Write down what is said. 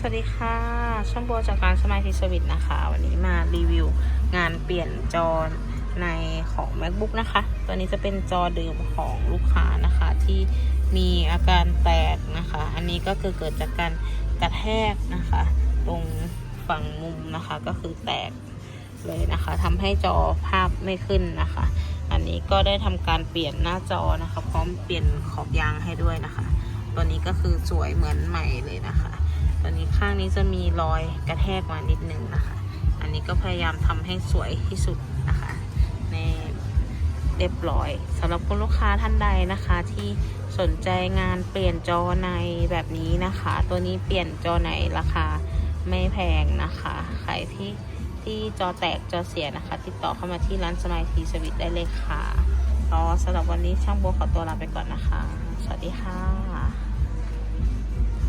สวัสดีค่ะ ช่องโบจากการสมาธิสวิตนะคะ วันนี้มารีวิวงานเปลี่ยนจอในของ macbook นะคะ ตัวนี้จะเป็นจอเดิมของลูกค้านะคะ ที่มีอาการแตกนะคะ อันนี้ก็คือเกิดจากการกระแทกนะคะ ตรงฝั่งมุมนะคะ ก็คือแตกเลยนะคะทำให้จอภาพไม่ขึ้นนะคะ อันนี้ก็ได้ทำการเปลี่ยนหน้าจอนะคะ พร้อมเปลี่ยนขอบยางให้ด้วยนะคะ ตัวนี้ก็คือสวยเหมือนใหม่เลยนะคะ ตัวนี้ข้างนี้จะมีรอยกระแทกมานิดนึงนะคะ อันนี้ก็พยายามทำให้สวยที่สุดนะคะในเรียบร้อยสำหรับคุณลูกค้าท่านใดนะคะ ที่สนใจงานเปลี่ยนจอในแบบนี้นะคะ ตัวนี้เปลี่ยนจอในราคาไม่แพงนะคะใครที่ที่จอแตกจอเสียนะคะ ติดต่อเข้ามาที่ร้านสมายทีสวิตได้เลยค่ะก็สำหรับวันนี้ช่างโบขอตัวลาไปก่อนนะคะ สวัสดีค่ะ